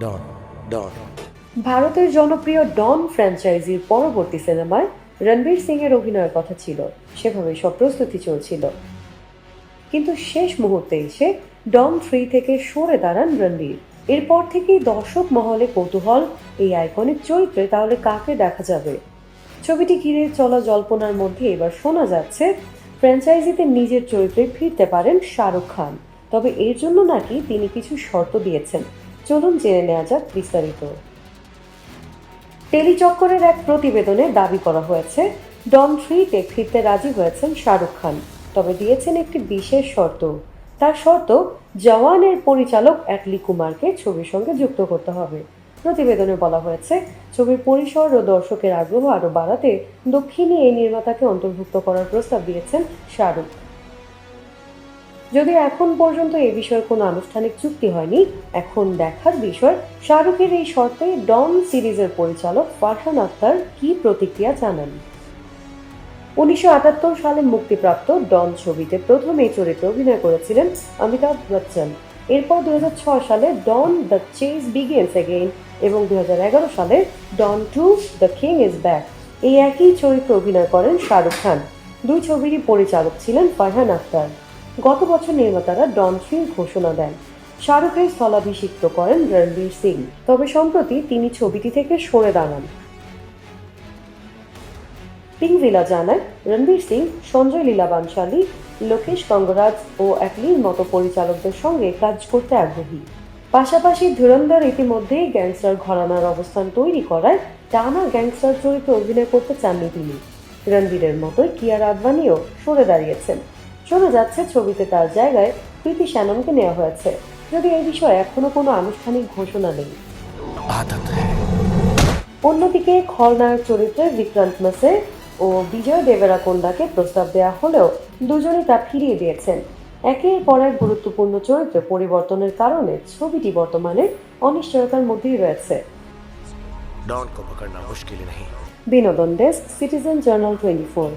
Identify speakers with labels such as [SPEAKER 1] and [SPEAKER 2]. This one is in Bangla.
[SPEAKER 1] ডন ডন।
[SPEAKER 2] ভারতের জনপ্রিয় ডন ফ্র্যাঞ্চাইজির পরবর্তী সিনেমায় রণবীর সিং এর অভিনয়ের কথা ছিল। সেভাবে সব প্রস্তুতি চলছিল। কিন্তু শেষ মুহূর্তে এসে ডন থ্রি থেকে সরে দাঁড়ান রণবীর। এরপর থেকেই দর্শক মহলে কৌতূহল, এই আইকনিক চরিত্রে তাহলে কাকে দেখা যাবে? ছবিটি ঘিরে চলা জল্পনার মধ্যে এবার শোনা যাচ্ছে, ফ্র্যাঞ্চাইজিতে নিজের চরিত্রে ফিরতে পারেন শাহরুখ খান। তবে এর জন্য নাকি তিনি কিছু শর্ত দিয়েছেন। চলুন জেনে নেওয়া যাক বিস্তারিত। টেলিচক্করের এক প্রতিবেদনে দাবি করা হয়েছে, ডন থ্রিতে ফিরতে রাজি হয়েছেন শাহরুখ খান। তবে দিয়েছেন একটি বিশেষ শর্ত। তার শর্ত, জওয়ানের পরিচালক অ্যাটলি কুমারকে ছবির সঙ্গে যুক্ত করতে হবে। প্রতিবেদনে বলা হয়েছে, ছবির পরিসর ও দর্শকের আগ্রহ আরও বাড়াতে দক্ষিণী এই নির্মাতাকে অন্তর্ভুক্ত করার প্রস্তাব দিয়েছেন শাহরুখ। যদিও এখন পর্যন্ত এ বিষয়ে কোনো আনুষ্ঠানিক চুক্তি হয়নি, এখন দেখার বিষয় শাহরুখের এই শর্তে ডন সিরিজের পরিচালক ফারহান আক্তার কি প্রতিক্রিয়া জানান? উনিশশো আটাত্তর সালে মুক্তিপ্রাপ্ত ডন ছবিতে প্রথম এই চরিত্রে অভিনয় করেছিলেন অমিতাভ বচ্চন। এরপর দুই হাজার ছয় সালে Don the chase begins again এবং দুই হাজার এগারো সালে Don two the king is back. এই একই চরিত্রে অভিনয় করেন শাহরুখ খান। দুই ছবিরই পরিচালক ছিলেন ফারহান আক্তার। গত বছর নির্মাতারা ডন থ্রির ঘোষণা দেন। শাহরুখের স্থলাভিষিক্ত করেন রণবীর সিং। তবে সম্প্রতি তিনি ছবিটি থেকে সরে দাঁড়ান। পিংভিলা জানায়, রণবীর সিং, সঞ্জয় লীলা বানশালী লোকেশ কঙ্গরাজ ও অ্যাটলির মতো পরিচালকদের সঙ্গে কাজ করতে আগ্রহী। পাশাপাশি ধুরন্ধর ইতিমধ্যেই গ্যাংস্টার ঘরানার অবস্থান তৈরি করায় টানা গ্যাংস্টার চরিত্রে অভিনয় করতে চাননি তিনি। রণবীরের মতোই কিয়ার আদবানিও সরে দাঁড়িয়েছেন। শোনা যাচ্ছে ছবিতে তার জায়গায় প্রীতি শ্যাননকে নেওয়া হয়েছে। যদি এই বিষয়ে এখনও কোনো আনুষ্ঠানিক ঘোষণা নেই। অন্যদিকে খলনায়ক চরিত্রে বিক্রান্ত মাসে ও বিজয় দেবেরাকোন্ডাকে প্রস্তাব দেওয়া হলেও দুজনে তা ফিরিয়ে দিয়েছেন। একের পর এক গুরুত্বপূর্ণ চরিত্রে পরিবর্তনের কারণে ছবিটি বর্তমানে অনিশ্চয়তার মধ্যেই রয়েছে। বিনোদন desk citizen journal twenty four.